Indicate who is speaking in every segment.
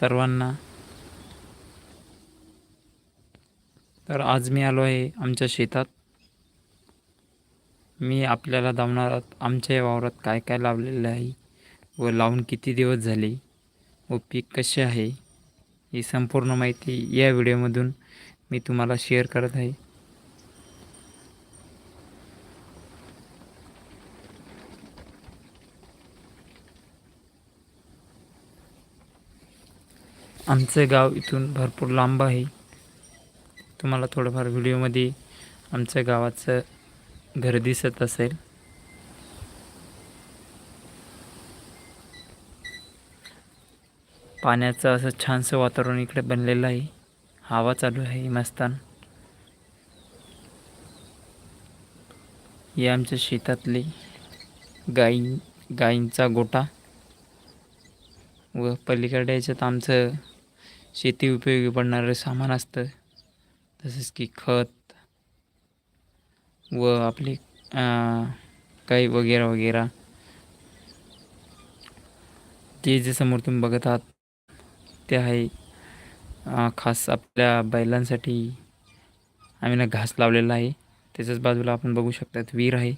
Speaker 1: सर्वांना. तर आज मी आलो आहे आमच्या शेतात. मी आपल्याला दावणार आमच्या वावरात काय काय लावलेलं आहे व लावून किती दिवस झाले व पीक कसे आहे ही संपूर्ण माहिती या व्हिडिओमधून मी तुम्हाला शेअर करत आहे. आमचं गाव इथून भरपूर लांब आहे. तुम्हाला थोडंफार व्हिडिओमध्ये आमच्या गावाचं घर दिसत असेल. पाण्याचं असं छानसं वातावरण इकडे बनलेलं आहे. हवा चालू आहे मस्तान. हे आमच्या शेतातली गाई गाईंचा गोटा व पलीकडे याच्यात आमचं शेती उपयोगी पडणारं सामान असतं. तसेच की खत व आपले काही वगैरे वगैरे. ते जे समोर तुम्ही बघत आहात ते आहे खास आपल्या बैलांसाठी आम्ही ना घास लावलेला आहे. त्याच्याच बाजूला आपण बघू शकतात विहीर आहे.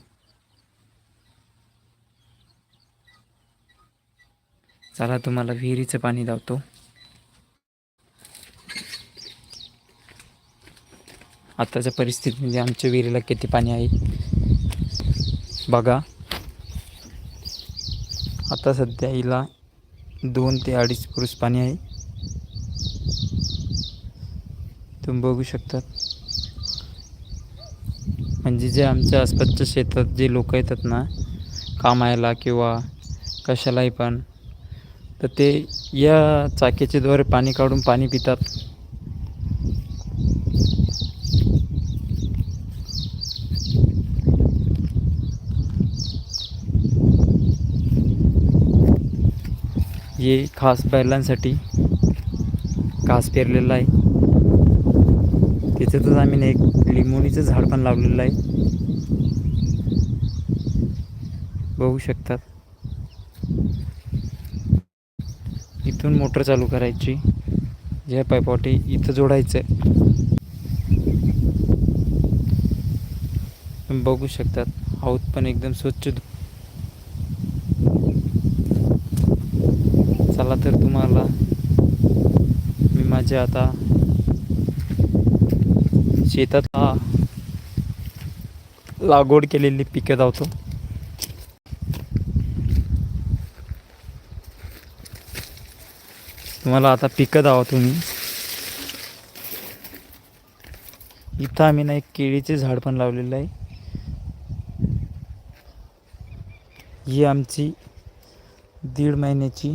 Speaker 1: चला तुम्हाला विहिरीचं पाणी लावतो. आत्ताच्या परिस्थितीमध्ये आमच्या विहिरीला किती पाणी आहे? बघा. आता सध्या हिला दोन ते अडीच पुरुष पाणी आहे. तुम्ही बघू शकतात. म्हणजे जे आमच्या आसपासच्या शेतात जे लोक येतात ना कामायला किंवा कशालाही पण तर ते या चाकीच्या द्वारे पाणी काढून पाणी पितात. हे खास बैलांसाठी घास पेरलेला आहे. त्याच्यातच आम्ही एक लिंबोणीचं झाड पण लावलेलं आहे. बघू शकतात. इथून मोटर चालू करायची. ज्या पायपाटी इथं जोडायचं आहे बघू शकतात. हौद पण एकदम स्वच्छ धु- चला तर तुम्हाला मी माझ्या आता शेतात हा लागवड केलेली पिकं धावतो तुम्हाला आता पिकं धावा तुम्ही. इथं आम्ही ना एक केळीचे झाड पण लावलेलं आहे. ही आमची दीड महिन्याची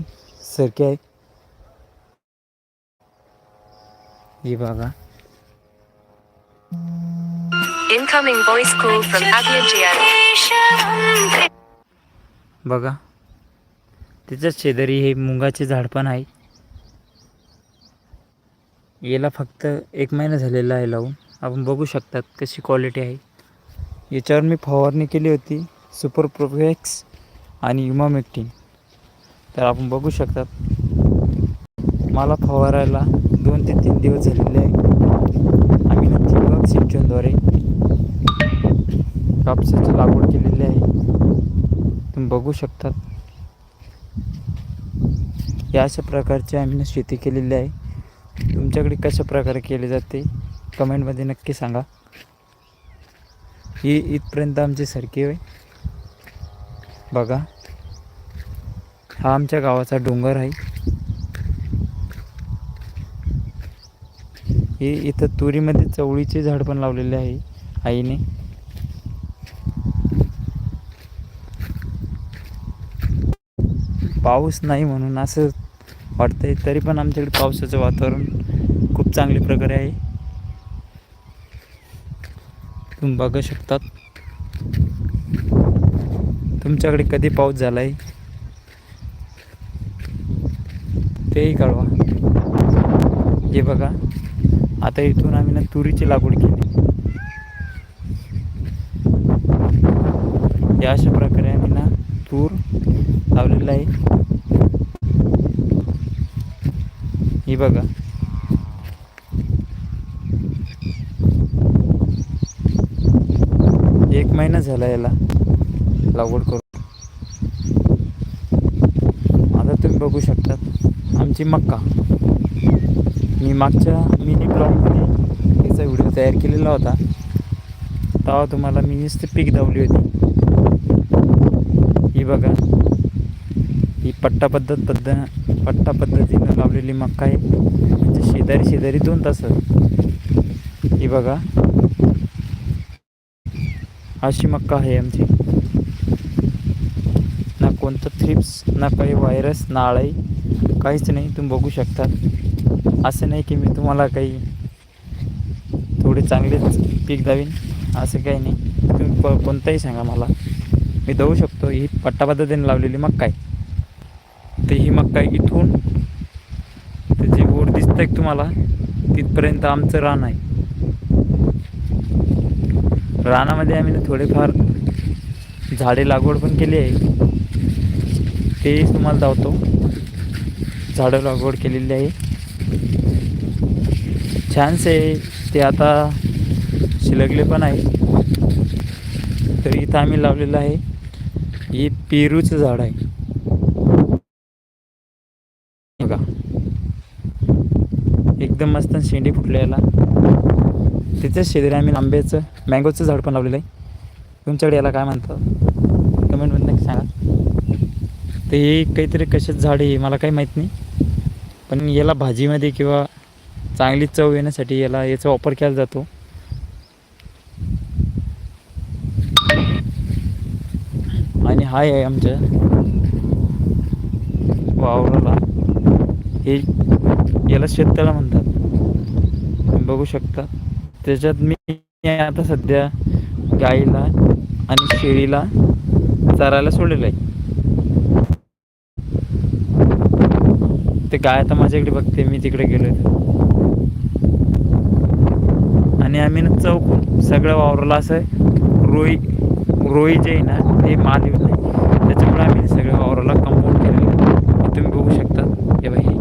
Speaker 1: सरकी आहे ही? बघा
Speaker 2: from Avia Gio.
Speaker 1: बघा त्याच्याच शेजारी हे मुंगाचे झाड पण आहे. याला फक्त एक महिना झालेला आहे लावून. आपण बघू शकतात कशी क्वालिटी आहे. याच्यावर मी फवारणी केली होती. सुपर प्रोफेक्स आणि युमामेक्टिन तर आपण बघू शकतात. मला फवारायला दोन ते तीन दिवस झालेले आहे. आम्ही ठिबक सिंचनद्वारे. कापसाची लागवड केलेली आहे. तुम्ही बघू शकतात. या अशा प्रकारची आम्ही शेती केलेली आहे. तुमच्याकडे कशा प्रकारे केले जाते कमेंटमध्ये नक्की सांगा. ही इथपर्यंत आमची सरकी आहे बघा. हा आमच्या गावाचा डोंगर आहे. हे इथं तुरीमध्ये चवळीचे झाड पण लावलेले आहे आईने. पाऊस नाही म्हणून असं वाटतंय तरी पण आमच्याकडे पावसाचं वातावरण खूप चांगल्या प्रकारे आहे. तुम्ही बघू शकतात. तुमच्याकडे कधी पाऊस झाला आहे तेही कळवा. हे बघा आता इथून आम्ही ना तुरीची लागवड केली. या अशा प्रकारे आम्ही ना तूर लावलेला आहे. ही बघा. एक महिना झाला याला लागवड करून आता तुम्ही बघू शकतात. आमची मक्का. मी मागच्या मिनी ब्लॉगमध्ये त्याचा व्हिडिओ तयार केलेला होता. तेव्हा तुम्हाला मी नुसती पीक दावली होती. ही बघा. ही पट्टा पद्धत पद्ध पट्टा पद्धतीनं लावलेली मक्का आहे. म्हणजे शेजारी शेजारी दोन तास ही बघा. अशी मक्का आहे आमची. कोणतं थ्रिप्स ना काही व्हायरस ना आळाई काहीच नाही. तुम्ही बघू शकता. असं नाही की मी तुम्हाला काही थोडे चांगलेच पीक दावीन. असं काही नाही. तुम्ही प कोणताही सांगा मला. मी देऊ शकतो. ही पट्टा पद्धतीने लावलेली मक्का आहे तर ही मक्का इथून ते जे वर दिसतं आहे तुम्हाला तिथपर्यंत आमचं रान आहे. रानामध्ये आम्ही ना थोडेफार झाडे लागवड पण केली आहे. ते तुम्हाला धावतो झाडं लागवड केलेली आहे. छानसे ते आता शिलगले पण आहे. तर इथं आम्ही लावलेलं आहे. हे पेरूचं झाड आहे. बघा. एकदम मस्त शेंडी फुटलेला तिथेच शेजारी आम्ही आंब्याचं मँगोचं झाड पण लावलेलं आहे. तुमच्याकडे याला काय म्हणतात? कमेंटमध्ये सांगा. तर हे काहीतरी कशाचं झाड आहे मला काही माहीत नाही. पण याला भाजीमध्ये किंवा चांगली चव येण्यासाठी याला याचा वापर केला जातो. आणि हाय आहे आमच्या. वावराला. हे याला शेततळा म्हणतात. बघू शकता. त्याच्यात मी आता सध्या गाईला आणि शेळीला चरायला सोडलेलं आहे. ते गाय आता माझ्याकडे बघते मी तिकडे गेलो आणि आम्ही ना चौक सगळं वावरला असं रोई रोई जे आहे ना ते माल येत नाही. त्याच्यामुळे आम्ही सगळ्या वावराला कंपाऊंड केलेलं तुम्ही बघू शकता. हे बाई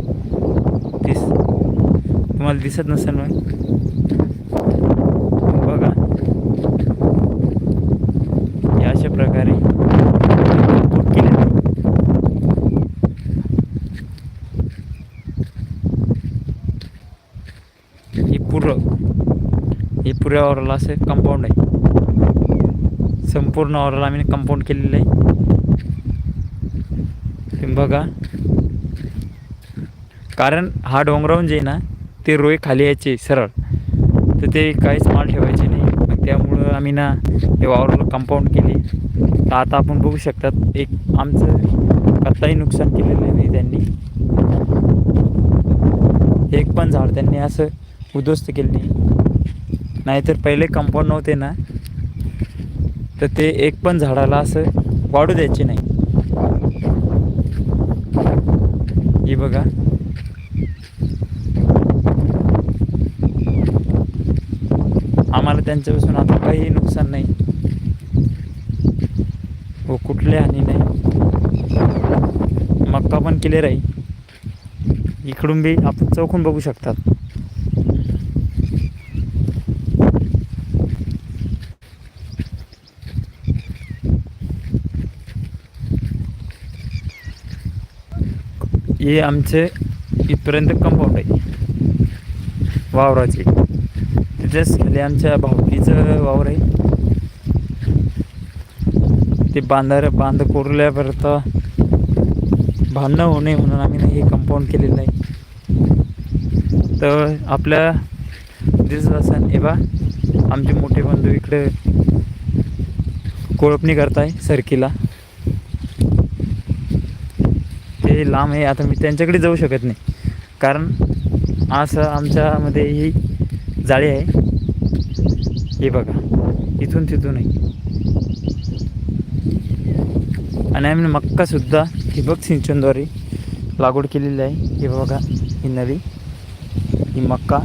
Speaker 1: दिस. तुम्हाला दिसत नसेल मग बघा या अशा प्रकारे कंपाऊंड केलेलं आहे. ही पुरं हे पुऱ्या ऑरला असे कंपाऊंड आहे. संपूर्ण ऑरला आम्ही कंपाऊंड केलेलं आहे. बघा. कारण हा डोंगरावून जे आहे ना ते रोय खाली यायचे सरळ. तर ते काहीच माल ठेवायचे नाही. मग त्यामुळं आम्ही ना हे वावराला कंपाऊंड केली. तर आता आपण बघू शकतात एक आमचं कत्ताही नुकसान केलेलं नाही त्यांनी. एक पण झाड त्यांनी असं उद्ध्वस्त केलं नाही. नाहीतर पहिले कंपाऊंड नव्हते ना तर ते एक पण झाडाला असं वाढू द्यायचे नाही. ही बघा. आम्हाला त्यांच्यापासून आता काही नुकसान नाही. हो कुठले हानी नाही. मक्का पण क्लिअर आहे. इकडून बी आपण चौकून बघू शकतात. हे आमचे इथपर्यंत कंपाऊंड आहे. वावराचे. तिथेच खाली आमच्या भावकीचं वावर आहे. ते बांधार बांध कोरल्यापर्यंत भांडणं होऊ नये म्हणून आम्ही हे कंपाऊंड केलेलं आहे. तर आपल्या दिसत असन हे बा आमचे मोठे बंधू इकडे कोळपणी करताय सरकीला. ते लांब आहे आता मी त्यांच्याकडे जाऊ शकत नाही. कारण असं आमच्यामध्ये ही जाळी आहे. हे बघा इथून तिथून आहे. आणि आम्ही मक्कासुद्धा ठिबक सिंचनद्वारे लागवड केलेली आहे. हे बघा ही नदी ही मक्का.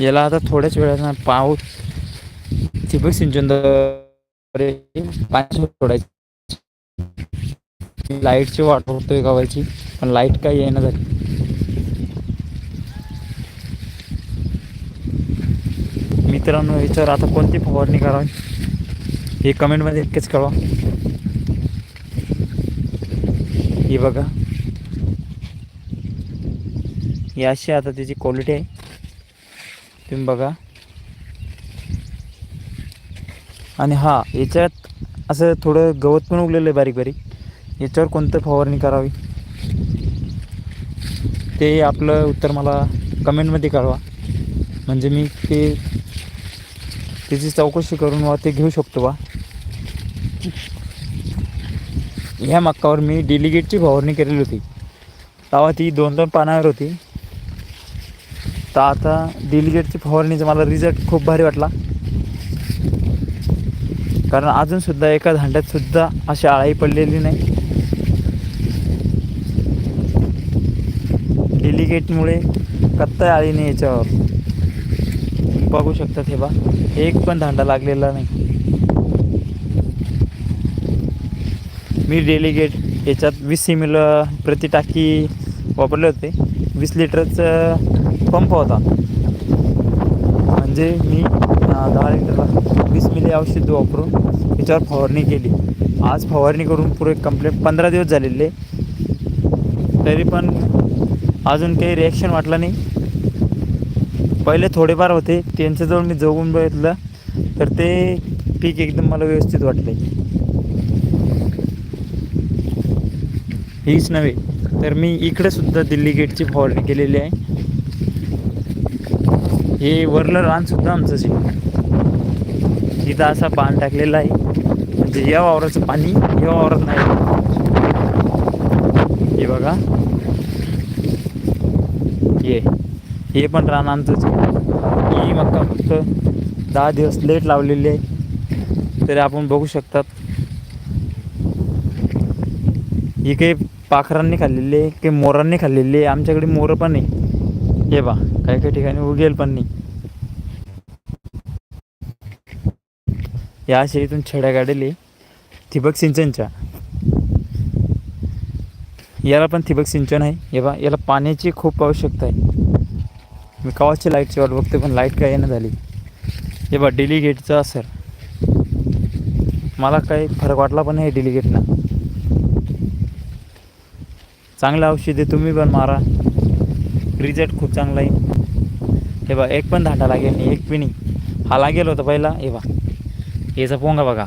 Speaker 1: याला आता थोड्याच वेळानं पाऊस ठिबक सिंचनद्वारे पाणी सोडायची. लाईटची वाट बघतोय गावायची पण लाइट काही येईना झाली. मित्रांनो याच्यावर आता कोणती फवारणी करावी? हे कमेंटमध्ये इतकेच कळवा. ही बघा. ही अशी आता त्याची क्वालिटी आहे. तुम्ही बघा. आणि हा याच्यात असं थोडं गवत पण उगलेलं आहे बारीक बारीक. याच्यावर कोणतं फवारणी करावी? ते आपलं उत्तर मला कमेंटमध्ये कळवा. म्हणजे मी ते त्याची चौकशी करून वा ते घेऊ शकतो बा. ह्या मक्कावर मी डेलिगेटची फवारणी केलेली होती. तेव्हा ती दोन दोन पानावर होती. तर आता डेलिगेटची फवारणीचा मला रिझल्ट खूप भारी वाटला. कारण अजूनसुद्धा एका धांड्यातसुद्धा अशी आळाई पडलेली नाही. डेलिगेटमुळे कत्ता आळी नाही याच्यावर. बघू शकतात हे बा. एक पण धांडा लागलेला नाही. मी डेलिगेट याच्यात वीस एम एल प्रति टाकी वापरले होते. वीस लिटरचं पंप होता. म्हणजे मी दहा लिटरला. वीस मिली औषध वापरून त्याच्यावर फवारणी केली. आज फवारणी करून पुरे कंप्लीट पंधरा दिवस झालेले. तरी पण अजून काही रिॲक्शन वाटलं नाही. पहिले थोडेफार होते. त्यांच्याजवळ मी जगून बघितलं. तर ते पीक एकदम मला व्यवस्थित वाटले. हीच नव्हे तर मी इकडे सुद्धा दिल्ली गेटची फवारणी केलेली आहे. हे वरलं रानसुद्धा आमचं आमचंच आहे. इथं असा पान टाकलेला आहे. म्हणजे या वावराचं पाणी या वावरात नाही. हे बघा. ये. हे पण रान आमचंच ही मक्का फक्त दहा दिवस लेट लावलेली आहे. तरी आपण बघू शकतात. ही काही पाखरांनी खाल्लेली आहे काही मोरांनी खाल्लेली आहे. आमच्याकडे मोरं पण आहे. हे बा काही काही ठिकाणी उगेल पण नाही. या शेळीतून छड्या काढले. ठिबक सिंचनच्या. याला पण ठिबक सिंचन आहे. हे बा याला पाण्याची खूप आवश्यकता आहे. मी कवाची लाईटची वाट बघते पण लाइट काय येणं झाली. हे बा डेलिगेटचं सर मला काही फरक वाटला पण नाही डेलिगेटला चांगलं औषध तुम्ही पण मारा. रिझल्ट खूप चांगला आहे हे बा एक पण धाटा लागेल नाही एक पिणी हा लागेल होता पहिला हे बा याचा पोंगा बघा.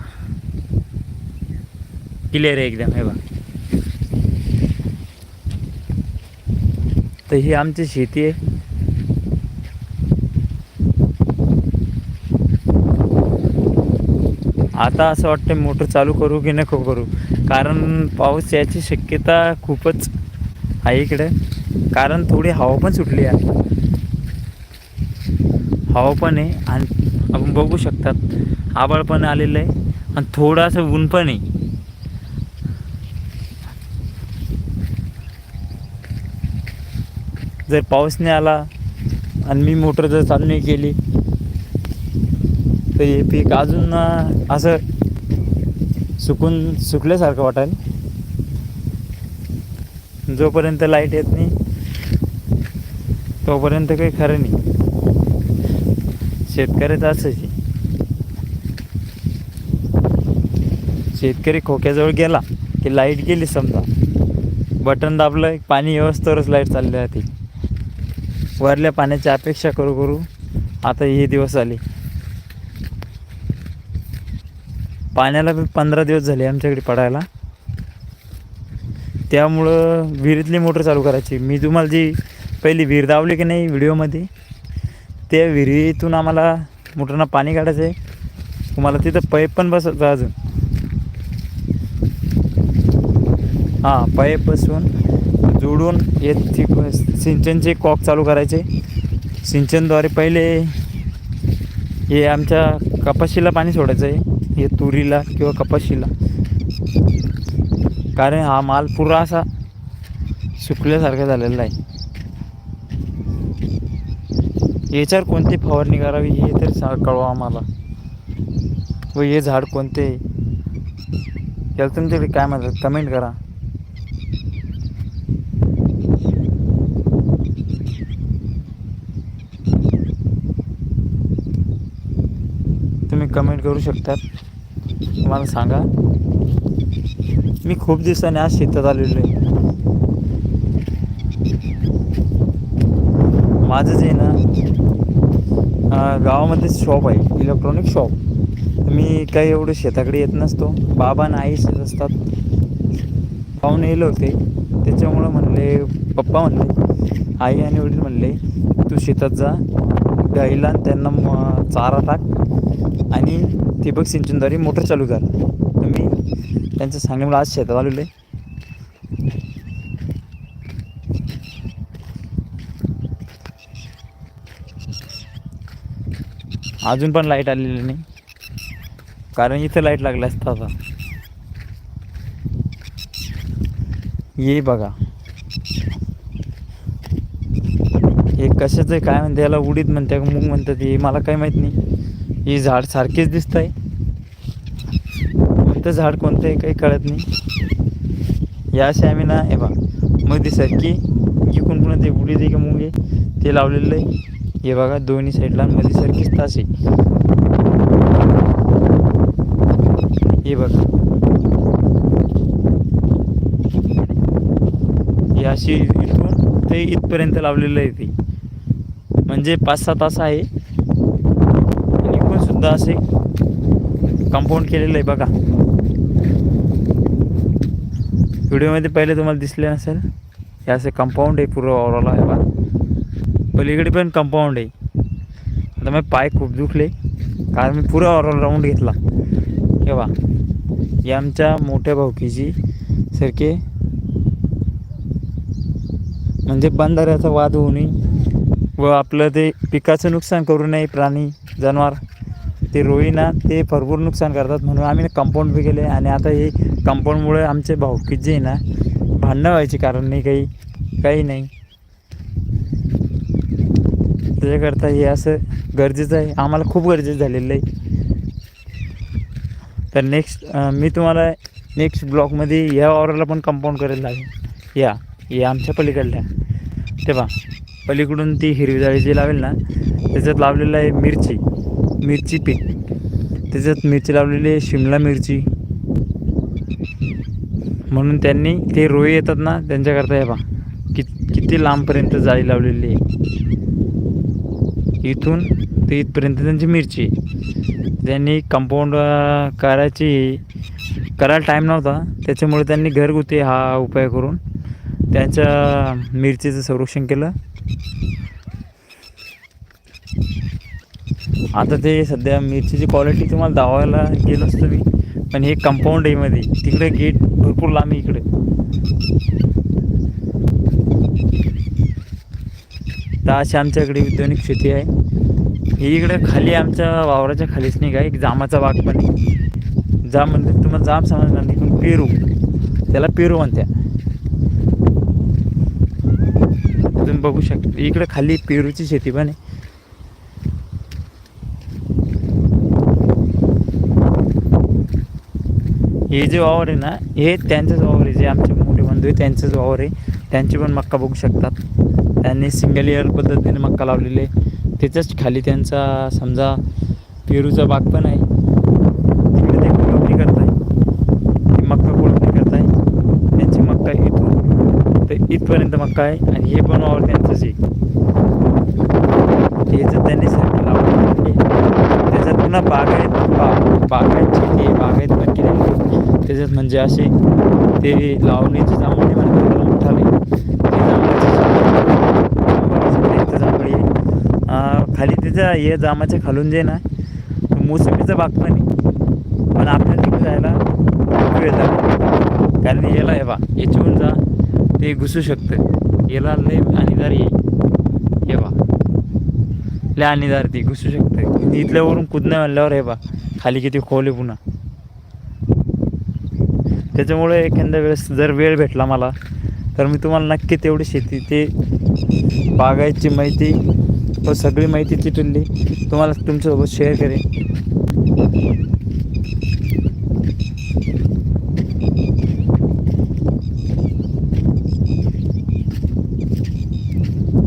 Speaker 1: क्लिअर आहे एकदम हे बा तर ही आमची शेती आहे. आता असं वाटतं मोटर चालू करू की नको करू? कारण पाऊस याची शक्यता खूपच आहे इकडे. कारण थोडी हवा पण सुटली आहे. हवा पण आहे आणि आपण बघू शकतात. आबाळ पण आलेलं आहे आणि थोडंसं ऊन पण आहे. जर पाऊस नाही आला आणि मी मोटर जर चालू नाही केली तर हे पीक अजून असं सुकून सुकल्यासारखं वाटेल जोपर्यंत लाइट येत नाही तोपर्यंत काही खरं नाही. शेतकऱ्याचं असंच आहे शेतकरी खोक्याजवळ गेला की लाइट गेली समजा. बटन दाबलं पाणी व्यवस्थेवरच लाइट चालली राहते. वरल्या पाण्याची अपेक्षा करू करू आता हे दिवस आले. पाण्याला बी पंधरा दिवस झाले आमच्याकडे पडायला. त्यामुळं विहिरीतली मोटर चालू करायची. मी तुम्हाला जी पहिली विहीर दावली की नाही व्हिडिओमध्ये त्या विहिरीतून आम्हाला मोटरनं पाणी काढायचं आहे तुम्हाला तिथं पाईप पण बसवायचं अजून. हां पाईप बसवून जोडून येत सिंचनचे कॉक चालू करायचे. सिंचनद्वारे पहिले हे आमच्या कपाशीला पाणी सोडायचं आहे हे तुरीला किंवा कपाशीला. कारण हा माल पुरा असा सुकल्यासारखा झालेला आहे. याच्यावर कोणती फवारणी करावी हे तर कळवा आम्हाला. व हे झाड कोणते? याला तुमच्याकडे काय म्हणतात? कमेंट करा तुम्ही कमेंट करू शकतात. मला सांगा. मी खूप दिवसाने आज शेतात आलेलो आहे. माझं जे ना गावामध्येच शॉप आहे इलेक्ट्रॉनिक शॉप मी काही एवढं शेताकडे येत नसतो. बाबा आणि आई शेत असतात. पाहुणे येले होते. त्याच्यामुळं म्हणले पप्पा म्हणले आई आणि वडील म्हणले तू शेतात जा. गाईला आणि त्यांना चारा टाक. आणि ठिबक सिंचनद्वारे मोटर चालू कर. तर मी त्यांचं सांगण्यामुळे आज शेतात आलेलं आहे. अजून पण लाइट आलेली नाही. कारण इथं लाइट लागल्या असतं आता. ये बघा. हे कशाचं आहे काय म्हणते याला उडीत म्हणते का मूग म्हणतात हे मला काही माहीत नाही. हे झाड सारखीच दिसत आहे कोणतं झाड कोणतं आहे काही कळत नाही. या अशी आम्ही ना हे बा मध्ये सारखी पुन्हा ते उडीद आहे का मुंगे आहे ते लावलेलं आहे. हे बघा दोन्ही साईडला मध्ये सारखीच तास आहे. हे बघा. हे अशी इथून ते इथपर्यंत लावलेलं आहे ते. म्हणजे पाच सहा तास आहे. सुद्धा असे कंपाऊंड केलेलं आहे बघा. व्हिडिओमध्ये पहिले तुम्हाला दिसले नसेल? हे असे कंपाऊंड आहे पूर्व ओवरऑल आहे बा पलीकडे पण कंपाऊंड आहे. आता मी पाय खूप दुखले कारण मी पुरा ऑरऑल राऊंड घेतला. तेव्हा हे आमच्या मोठ्या भाऊकीची सारखे म्हणजे बंधाऱ्याचा वाद होऊ नये व आपलं ते पिकाचं नुकसान करू नये प्राणी जनावर. ते रोईना ते भरपूर नुकसान करतात म्हणून आम्ही कंपाऊंड बी केले आणि आता हे कंपाऊंडमुळे आमचे भाऊकीत जे आहे ना भांडणं व्हायचे कारण नाही काही काही नाही. त्याच्याकरता हे असं गरजेचं आहे. आम्हाला खूप गरजेचं झालेलं आहे. तर नेक्स्ट मी तुम्हाला नेक्स्ट ब्लॉकमध्ये या ऑर्डरला पण कंपाऊंड करायला लागेल या या आमच्या पलीकडल्या. ते पहा पलीकडून ती हिरवी जाळी जी लावेल ना त्याच्यात लावलेलं आहे मिरची. मिरची पीक त्याच्यात मिरची लावलेली आहे शिमला मिरची. म्हणून त्यांनी ते रोई येतात ना त्यांच्याकरता हे पहा. कि किती लांबपर्यंत जाळी लावलेली आहे. इथून ते इथपर्यंत त्यांची मिरची आहे. त्यांनी कंपाऊंड करायची करायला टाईम नव्हता. त्याच्यामुळे त्यांनी घरगुती हा उपाय करून त्यांच्या मिरचीचं संरक्षण केलं. आता ते सध्या मिरचीची क्वालिटी तुम्हाला दावायला गेलो असतो मी पण हे कंपाऊंड आहे मध्ये. तिकडे गेट भरपूर लांब आहे इकडे. तर अशी आमच्याकडे उद्यानिक शेती आहे. ही इकडे खाली आमच्या वावराच्या खालीच नाही का एक जामाचा बाग पण आहे. जाम म्हणजे तुम्हाला जाम समजणार नाही पण पेरू. त्याला पेरू म्हणत्या. तुम्ही बघू शकता इकडे खाली पेरूची शेती पण आहे. हे जे वावर आहे ना हे त्यांचंच वावर आहे जे आमचे मोठे बंधू आहे त्यांचंच वावर आहे. त्यांची पण मक्का बघू शकतात. त्यांनी सिंगल इयर पद्धतीने मक्का लावलेले आहे. त्याच्याच खाली त्यांचा समजा पेरूचा बाग पण आहे. तिकडे ते कोळपणी आहे ते मक्का कोळपणी आहे त्यांची मक्का इथून. तर इथपर्यंत मक्का आहे आणि हे पण वावर त्यांचंच आहे. हे त्यांनी सारखं लावलं त्याच्यात पुन्हा बागायत बा बागायत शेती आहे बागायत पण केलेली आहे. त्याच्यात म्हणजे असे ते लावणीचे जांभळे म्हणजे उठावे मोठाले ते जांभळी. खाली त्याच्या हे जामाच्या खालून जे ना तो मोसंबीचा बाग पण पण आपल्याला तिकडे जायला वेळ झाला कारण याला हे बा याच्यावरून जा ते घुसू शकतं. याला लय आणीदार ये हे बा लय आणीदार ती घुसू शकते. इथल्यावरून कुदण्या म्हणल्यावर हे बा खाली किती खोल आहे पुन्हा. त्याच्यामुळे एखाद्या वेळेस जर वेळ भेटला मला तर मी तुम्हाला नक्की तेवढी शेती ते बागायची माहिती व सगळी माहिती तिथली तुम्हाला तुमच्यासोबत शेअर करेन.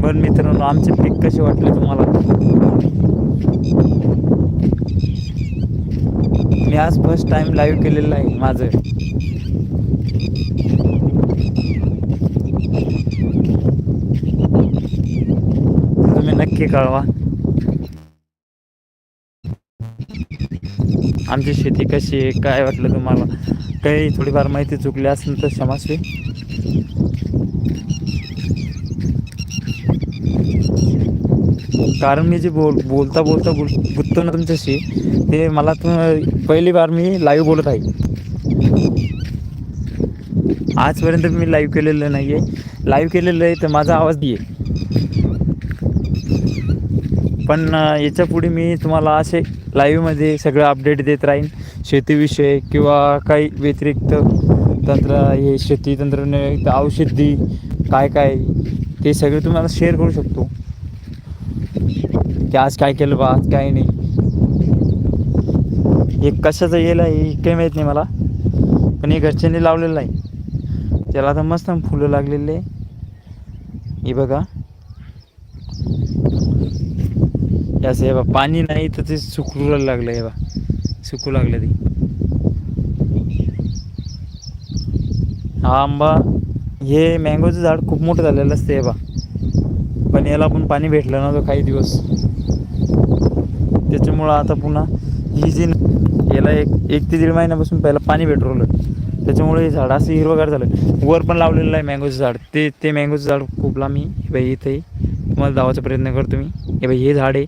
Speaker 1: पण मित्रांनो आमचे पीक कसे वाटले तुम्हाला? मी आज फर्स्ट टाइम लाईव्ह केलेलं आहे माझं तुम्ही नक्की कळवा. आमची शेती कशी आहे काय वाटलं तुम्हाला? काही थोडीफार माहिती चुकली असेल तर क्षमास्वी कारण मी जे बोल बोलता बोलता बोल गुंततो ना तुमच्याशी ते मला तुम पहिली बार मी लाईव्ह बोलत आहे. आजपर्यंत मी लाईव्ह केलेलं नाही आहे लाईव्ह केलेलं आहे तर माझा आवाज दे पण याच्यापुढे मी तुम्हाला असे लाईव्हमध्ये सगळं अपडेट देत राहीन. शेतीविषयी किंवा काही व्यतिरिक्त तंत्र हे शेती तंत्रज्ञान औषधी काय काय ते सगळे तुम्हाला शेअर करू शकतो. की आज काय केलं बा आज काय नाही. हे कशाचं येईल आहे हे काही माहीत नाही मला. पण हे घरच्यांनी लावलेलं आहे. त्याला आता मस्त फुलं लागलेले आहे. हे बघा. हे असं हे बा पाणी नाही तर ते सुकरू लागलं हे बा सुकू लागलं ते. हा आंबा हे मँगोचं झाड खूप मोठं झालेलं असतं हे बा पण याला पण पाणी भेटलं नव्हतं काही दिवस. त्याच्यामुळं आता पुन्हा ही जी याला एक एक ते दीड महिन्यापासून पहिला पाणी भेटवलं त्याच्यामुळे हे झाड असं हिरवगार झालं. वर पण लावलेलं आहे मँगोचं झाड. ते ते मँगोचं झाड खूप लांब मी बाई इथे तुम्हाला धावायचा प्रयत्न करतो मी. हे बाई हे झाड आहे.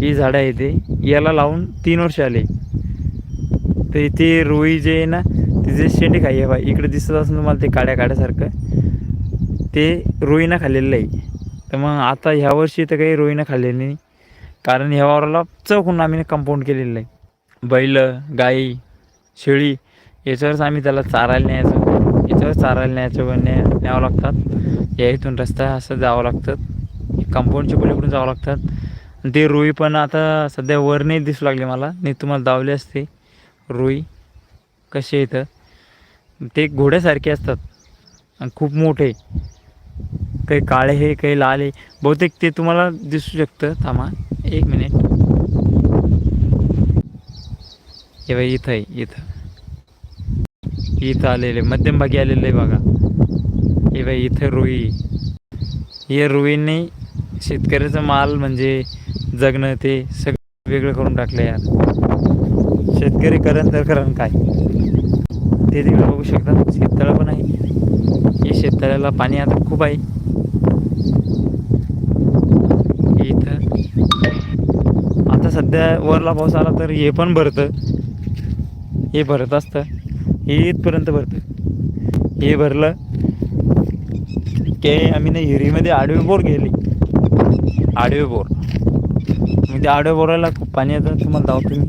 Speaker 1: ही झाडं आहे ते. याला लावून तीन वर्ष आले. तर इथे रुई जे आहे ना तिचे शेंडी खाई आहे बा इकडे दिसत असून तुम्हाला ते काड्या काड्यासारखं ते रोईनं खाल्लेलं आहे. तर मग आता ह्या वर्षी तर काही रोईनं खाल्लेली नाही. कारण ह्या वावराला चौकून आम्ही कंपाऊंड केलेलं आहे. बैल गाई शेळी याच्यावरच आम्ही त्याला चारायला न्यायचं. याच्यावर चारायला न्यायचं न्या न्यावं लागतात. या इथून रस्ता असं जावं लागतात. कंपाऊंडच्या पलीकडून जावं लागतात? ते रुई पण आता सध्या वर नाही दिसू लागले मला. नाही तुम्हाला दावले असते. रुई. कसे इथं? ते घोड्यासारखे असतात. आणि खूप मोठे. काही काळे हे काही लाल आहे बहुतेक ते तुम्हाला दिसू शकतं. थांबा. एक मिनिट. हे बाई इथं आहे इथं. इथं आलेले मध्यमभागी आलेलं आहे बघा. हे बाई इथं रुई. हे रुईने शेतकऱ्याचा माल म्हणजे जगणं ते सगळं वेगळं करून टाकलं यार. शेतकरी करण तर करण काय? ते तिकडे बघू शकता. शेततळं पण आहे. हे शेततळ्याला पाणी आता खूप आहे. इथं आता सध्या वरला पाऊस आला तर हे पण भरतं. हे भरत असतं. हे इथपर्यंत भरतं. हे भरलं. की आम्ही ना हिरीमध्ये आडवे बोर गेली. आडवे बोर. त्या आडव्या बोराला खूप पाणी येतं. तुम्हाला धावतो मी.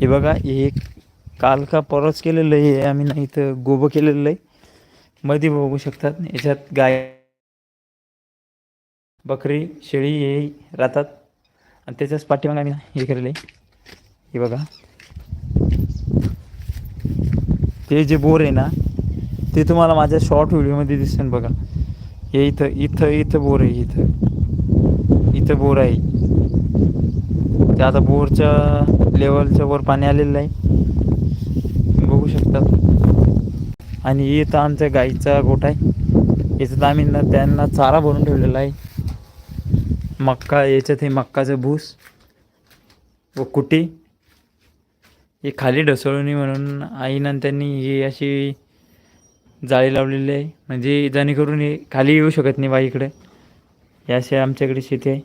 Speaker 1: हे बघा हे काल का परवाच केलेलं आहे. हे आम्ही नाही इथं गोबं केलेलं आहे. मध्ये बघू शकतात. याच्यात गाय बकरी शेळी हे राहतात. आणि त्याच्याच पाठीमागे आम्ही हे केलेलं आहे. हे बघा. ते जे बोर आहे ना ते तुम्हाला माझ्या शॉर्ट व्हिडिओमध्ये दिसेल बघा. हे इथं इथं इथं बोर आहे इथं इथं बोर आहे ते आता बोरच्या लेवलच्या वर पाणी आलेलं आहे बघू शकतात आणि इथं आमच्या गाईचा गोठा आहे याच्यात आम्ही ना त्यांना चारा भरून ठेवलेला आहे मक्का याच्यात हे मक्काचं भूस व कुटी हे खाली ढसळून म्हणून आईनं त्यांनी ही अशी जाळी लावलेली आहे. म्हणजे जेणेकरून हे खाली येऊ शकत नाही बाईकडे याशिवाय आमच्याकडे शेती आहे.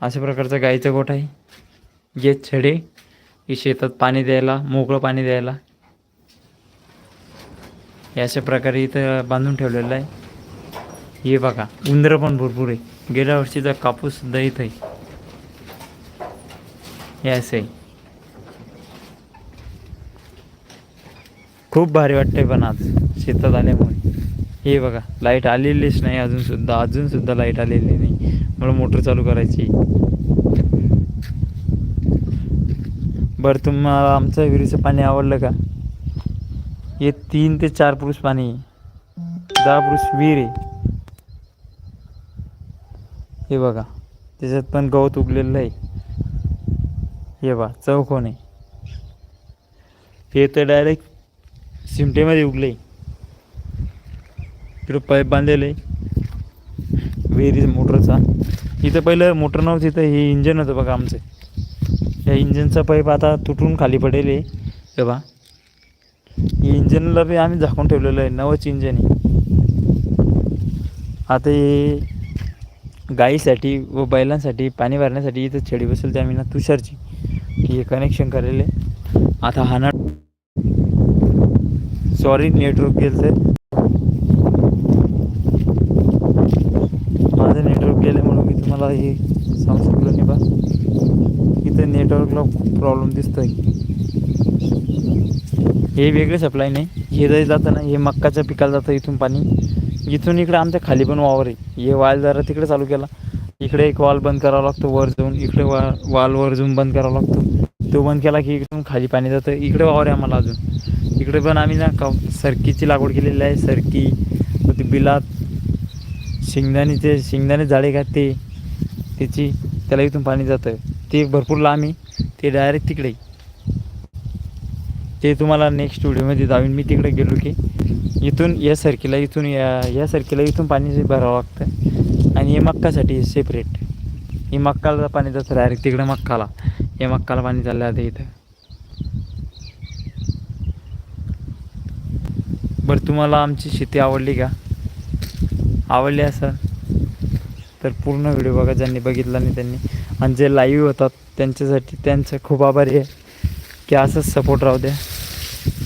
Speaker 1: अशा प्रकारचा गाईचा गोठ आहे. जे छडे ही शेतात पाणी द्यायला मोकळं पाणी द्यायला. अशा प्रकारे इथं बांधून ठेवलेलं आहे. हे बघा उंदरं पण भरपूर आहे. गेल्या वर्षीचा कापूस दहीत इथं आहे. हे असं आहे. खूप भारी वाटतंय पण आज शेतात आल्यामुळे. हे बघा लाइट आलेलीच नाही अजूनसुद्धा अजूनसुद्धा लाइट आलेली नाही. मला मोटर चालू करायची बरं तुम्हाला आमचं विहिरीचं पाणी आवडलं का? हे तीन ते चार पुरुष पाणी दहा पुरुष विहीर आहे. हे बघा त्याच्यात पण गवत उगलेलं आहे. हे बा चौकोन आहे. हे तर डायरेक्ट सिमटेमध्ये उगले. तिकडं पाईप बांधलेलं. आहे विहिरी मोटरचा. इथं पहिलं मोटर नव्हती इथं हे इंजन होतं बघा आमचं. या इंजनचा पाईप आता तुटून खाली पडेल आहे हे बा हे इंजनला बी आम्ही झाकून ठेवलेलं आहे नवच इंजन आहे आता हे गाईसाठी व बैलांसाठी पाणी भरण्यासाठी इथं छेडी बसेल ते आम्ही ना तुषारची. हे कनेक्शन करेल आहे आता हा सॉरी नेटवर्क गेलं तर माझं नेटवर्क गेलं म्हणून मी तुम्हाला हे सांगू शकलो नाही बा. इथं नेटवर्कला खूप प्रॉब्लेम दिसतोय. हे वेगळे सप्लाय नाही. हे जरी जातं ना हे मक्काच्या पिकाला जातं इथून पाणी. इथून इकडे आमच्या खाली पण वावर आहे. हे वाल जरा तिकडे चालू केला. इकडे एक वाल बंद करावा लागतो वर जाऊन. इकडे वा वाल वर जाऊन बंद करावा लागतो. तो बंद केला की इकडून खाली पाणी जातं. इकडे वावर आहे आम्हाला अजून. इकडे पण आम्ही ना का सरकीची लागवड केलेली आहे सरकी ती बिलात शेंगदाणीचे शेंगदाणे झाडे का ते त्याची त्याला इथून पाणी जातं ते भरपूर लांब आहे ते डायरेक्ट तिकडे. ते तुम्हाला नेक्स्ट व्हिडिओमध्ये जाऊन मी तिकडे गेलो की इथून या सरकीला इथून या या सरकीला इथून पाणी भरावं लागतं. आणि हे मक्कासाठी सेपरेट हे मक्काला पाणी जातं डायरेक्ट तिकडे मक्काला. हे मक्काला पाणी चाललं जातं इथं. बरं तुम्हाला आमची शेती आवडली का? आवडली असं तर पूर्ण व्हिडिओ बघा ज्यांनी बघितला नाही त्यांनी. आणि जे लाईव्ह होतात त्यांच्यासाठी त्यांचं खूप आभारी आहे. की असंच सपोर्ट राहू द्या.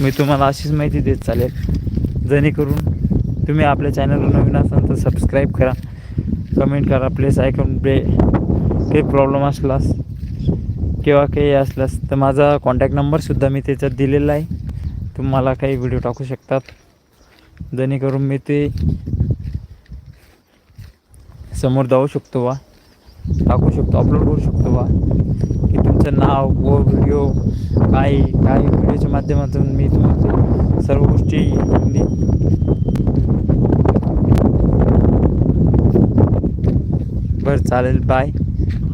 Speaker 1: मी तुम्हाला अशीच माहिती देत चालेल. जेणेकरून तुम्ही आपल्या चॅनलवर नवीन असाल तर सबस्क्राईब करा. कमेंट करा प्लीज ऐकून बे काही प्रॉब्लेम असलास किंवा काही असल्यास तर माझा कॉन्टॅक्ट नंबरसुद्धा मी त्याच्यात दिलेला आहे. तुम्हाला काही व्हिडिओ टाकू शकतात. जेणेकरून मी ते समोर जाऊ शकतो वा. टाकू शकतो अपलोड करू शकतो वा. की तुमचं नाव व व्हिडिओ काय काय व्हिडिओच्या माध्यमातून मी तुम्हाला सर्व गोष्टी बरं चालेल बाय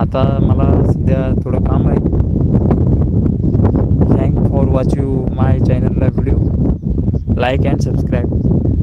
Speaker 1: आता मला सध्या थोडं काम आहे. Thank for watch you my चॅनलला व्हिडिओ like and subscribe.